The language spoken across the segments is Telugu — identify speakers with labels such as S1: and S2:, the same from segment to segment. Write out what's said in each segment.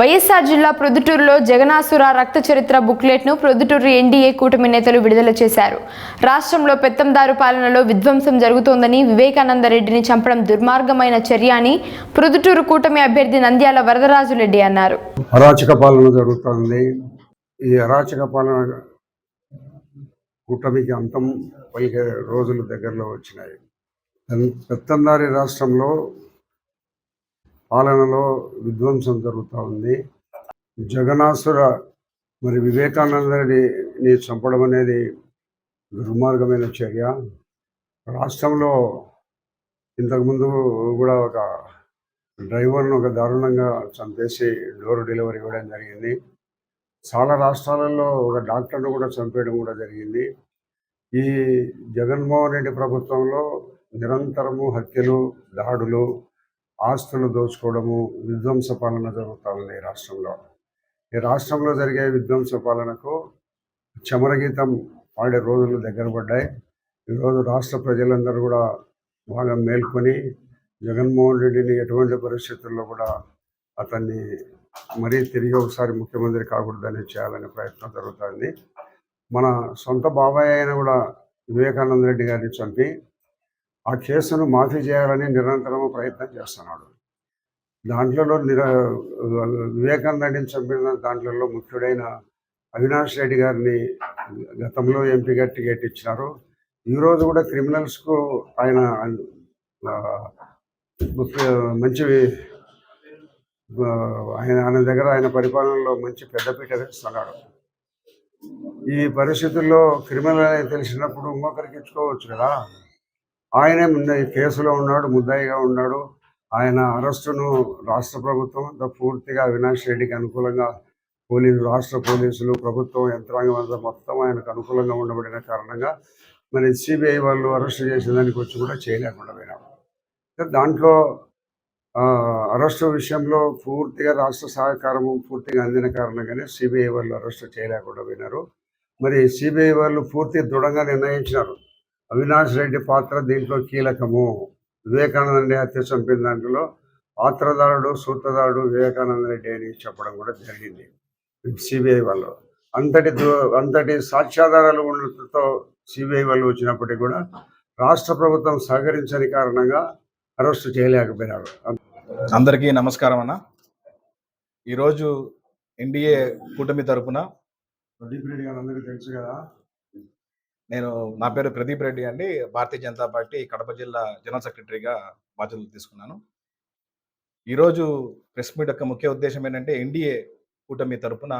S1: వైఎస్ఆర్ జిల్లా ప్రొద్దుటూరులో జగనాసుర రక్త చరిత్ర బుక్లెట్ను ప్రొద్దుటూరు ఎన్డీఏ కూటమి నేతలు విడుదల చేశారు. రాష్ట్రంలో పెత్తందారు పాలనలో విధ్వంసం జరుగుతోందని వివేకానంద రెడ్డిని చంపడం దుర్మార్గమైన చర్య అని ప్రొద్దుటూరు కూటమి అభ్యర్థి నంద్యాల వరదరాజు రెడ్డి అన్నారు.
S2: అరాచక పాలన జరుగుతోంది. ఈ అరాచక పాలన కూటమికి అంతం పలికే రోజులు దగ్గరలో వచ్చినాయి. పెత్తందారి రాష్ట్రంలో పాలనలో విధ్వంసం జరుగుతూ ఉంది. జగనాసుర మరి వివేకానందని చంపడం అనేది దుర్మార్గమైన చర్య. రాష్ట్రంలో ఇంతకుముందు కూడా ఒక డ్రైవర్ను ఒక దారుణంగా చంపేసి డోర్ డెలివరీ ఇవ్వడం జరిగింది. చాలా రాష్ట్రాలలో ఒక డాక్టర్ను కూడా చంపేయడం కూడా జరిగింది. ఈ జగన్మోహన్ రెడ్డి ప్రభుత్వంలో నిరంతరము హత్యలు దాడులు ఆస్తులు దోచుకోవడము విధ్వంస పాలన జరుగుతూ ఉంది ఈ రాష్ట్రంలో. ఈ రాష్ట్రంలో జరిగే విధ్వంస పాలనకు చమరగీతం పాడే రోజులు దగ్గర పడ్డాయి. ఈరోజు రాష్ట్ర ప్రజలందరూ కూడా బాగా మేల్కొని జగన్మోహన్ రెడ్డిని ఎటువంటి పరిస్థితుల్లో కూడా అతన్ని మరీ తిరిగి ఒకసారి ముఖ్యమంత్రి కాకూడదని చేయాలనే ప్రయత్నం జరుగుతుంది. మన సొంత బాబాయ్ అయిన కూడా వివేకానంద రెడ్డి గారిని చంపి ఆ కేసును మాఫీ చేయాలని నిరంతరం ప్రయత్నం చేస్తున్నాడు. దాంట్లో నిర వివేకానందని చంపిన దాంట్లో ముఖ్యుడైన అవినాష్ రెడ్డి గారిని గతంలో ఎంపీగా టికెట్ ఇచ్చినారు. ఈరోజు కూడా క్రిమినల్స్కు ఆయన ముఖ్య- మంచి ఆయన ఆయన దగ్గర ఆయన పరిపాలనలో మంచి పెద్దపీట వేస్తున్నాడు. ఈ పరిస్థితుల్లో క్రిమినల్ అని తెలిసినప్పుడు ఇంకొకరికి ఇచ్చుకోవచ్చు కదా? ఆయనే ముందు ఈ కేసులో ఉన్నాడు ముద్దాయిగా ఉన్నాడు. ఆయన అరెస్టును రాష్ట్ర ప్రభుత్వం అంతా పూర్తిగా అవినాష్ రెడ్డికి అనుకూలంగా పోలీసు రాష్ట్ర పోలీసులు ప్రభుత్వం యంత్రాంగం అంతా మొత్తం ఆయనకు అనుకూలంగా ఉండబడిన కారణంగా మరి సిబిఐ వాళ్ళు అరెస్ట్ చేసిన దానికి వచ్చి కూడా చేయలేకుండా పోయినారు. దాంట్లో ఆ, అరెస్టు విషయంలో పూర్తిగా రాష్ట్ర సహకారము పూర్తిగా అందిన కారణంగానే సిబిఐ వాళ్ళు అరెస్ట్ చేయలేకుండా పోయినారు. మరి సిబిఐ వాళ్ళు పూర్తి దృఢంగా నిర్ణయించినారు. అవినాష్ రెడ్డి పాత్ర దీంట్లో కీలకము. వివేకానంద హత్య చంపిన దాంట్లో పాత్రదారుడు సూత్రధారుడు వివేకానంద రెడ్డి అని చెప్పడం కూడా జరిగింది. సిబిఐ వాళ్ళు. అంతటి అంతటి సాక్ష్యాధారాలు ఉండటంతో సిబిఐ వాళ్ళు వచ్చినప్పటికీ కూడా రాష్ట్ర ప్రభుత్వం సహకరించని కారణంగా అరెస్టు చేయలేకపోయినారు.
S3: అందరికీ నమస్కారం అన్న. ఈరోజు ఎన్డీఏ కూటమి తరపున
S2: ప్రదీప్ రెడ్డి గారు అందరికీ తెలుసు కదా
S3: నేను నా పేరు ప్రదీప్ రెడ్డి అండి. భారతీయ జనతా పార్టీ కడప జిల్లా జనరల్ సెక్రటరీగా బాధ్యతలు తీసుకున్నాను. ఈరోజు ప్రెస్ మీట్ యొక్క ముఖ్య ఉద్దేశం ఏంటంటే ఎన్డీఏ కూటమి తరపున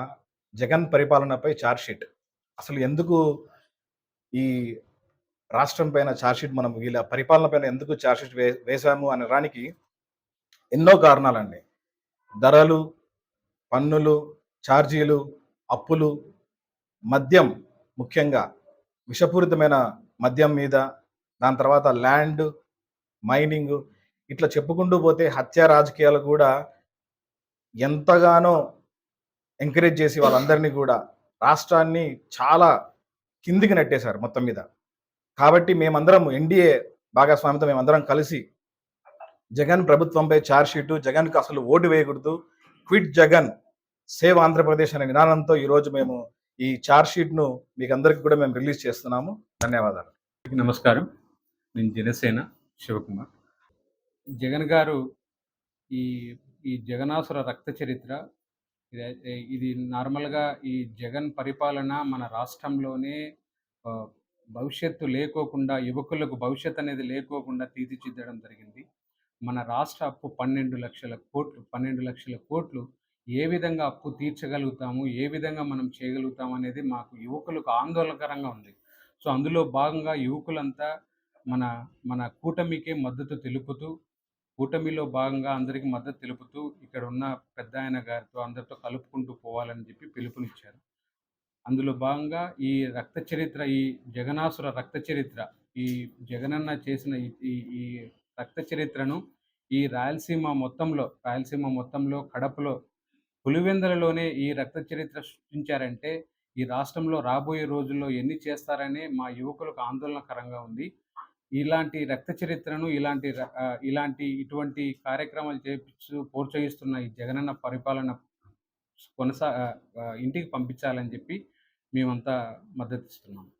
S3: జగన్ పరిపాలనపై షీట్. అసలు ఎందుకు ఈ రాష్ట్రం పైన షీట్ మనం ఇలా పరిపాలన పైన ఎందుకు షీట్ వే వేశాము అనడానికి ఎన్నో కారణాలండి. ధరలు పన్నులు ఛార్జీలు అప్పులు మద్యం ముఖ్యంగా విషపూరితమైన మద్యం మీద దాని తర్వాత ల్యాండ్ మైనింగ్ ఇట్లా చెప్పుకుంటూ పోతే హత్య రాజకీయాలు కూడా ఎంతగానో ఎంకరేజ్ చేసి వాళ్ళందరినీ కూడా రాష్ట్రాన్ని చాలా కిందికి నెట్టేశారు మొత్తం మీద. కాబట్టి మేమందరం ఎన్డీఏ భాగస్వామితో మేమందరం కలిసి జగన్ ప్రభుత్వంపై ఛార్జ్ షీటు జగన్కు అసలు ఓటు వేయకూడదు క్విట్ జగన్ సేవ్ ఆంధ్రప్రదేశ్ అనే నినాదంతో ఈరోజు మేము ఈ చార్జ్షీట్ను మీకు అందరికీ కూడా మేము రిలీజ్ చేస్తున్నాము. ధన్యవాదాలు.
S4: నమస్కారం. నేను జనసేన శివకుమార్. జగన్ గారు ఈ ఈ జగనాసుర రక్త చరిత్ర ఇది నార్మల్గా ఈ జగన్ పరిపాలన మన రాష్ట్రంలోనే భవిష్యత్తు లేకోకుండా యువకులకు భవిష్యత్తు అనేది లేకోకుండా తీర్చిదిద్దడం జరిగింది. మన రాష్ట్ర అప్పు పన్నెండు లక్షల కోట్లు పన్నెండు లక్షల కోట్లు ఏ విధంగా అప్పు తీర్చగలుగుతాము ఏ విధంగా మనం చేయగలుగుతాం అనేది మాకు యువకులకు ఆందోళనకరంగా ఉంది. సో అందులో భాగంగా యువకులంతా మన మన కూటమికే మద్దతు తెలుపుతూ కూటమిలో భాగంగా అందరికీ మద్దతు తెలుపుతూ ఇక్కడ ఉన్న పెద్ద ఆయన గారితో అందరితో కలుపుకుంటూ పోవాలని చెప్పి పిలుపునిచ్చారు. అందులో భాగంగా ఈ రక్త చరిత్ర ఈ జగనాసుర రక్త చరిత్ర ఈ జగనన్న చేసిన ఈ- ఈ ఈ రక్త చరిత్రను ఈ రాయలసీమ మొత్తంలో రాయలసీమ మొత్తంలో కడపలో పులివెందులలోనే ఈ రక్త చరిత్ర సృష్టించారంటే ఈ రాష్ట్రంలో రాబోయే రోజుల్లో ఎన్ని చేస్తారనే మా యువకులకు ఆందోళనకరంగా ఉంది. ఇలాంటి రక్త చరిత్రను ఇలాంటి ర- ఇలాంటి ఇటువంటి కార్యక్రమాలు చేపిస్తూ ప్రోత్సహిస్తున్న ఈ జగనన్న పరిపాలన కొనసా ఇంటికి పంపించాలని చెప్పి మేమంతా మద్దతు ఇస్తున్నాము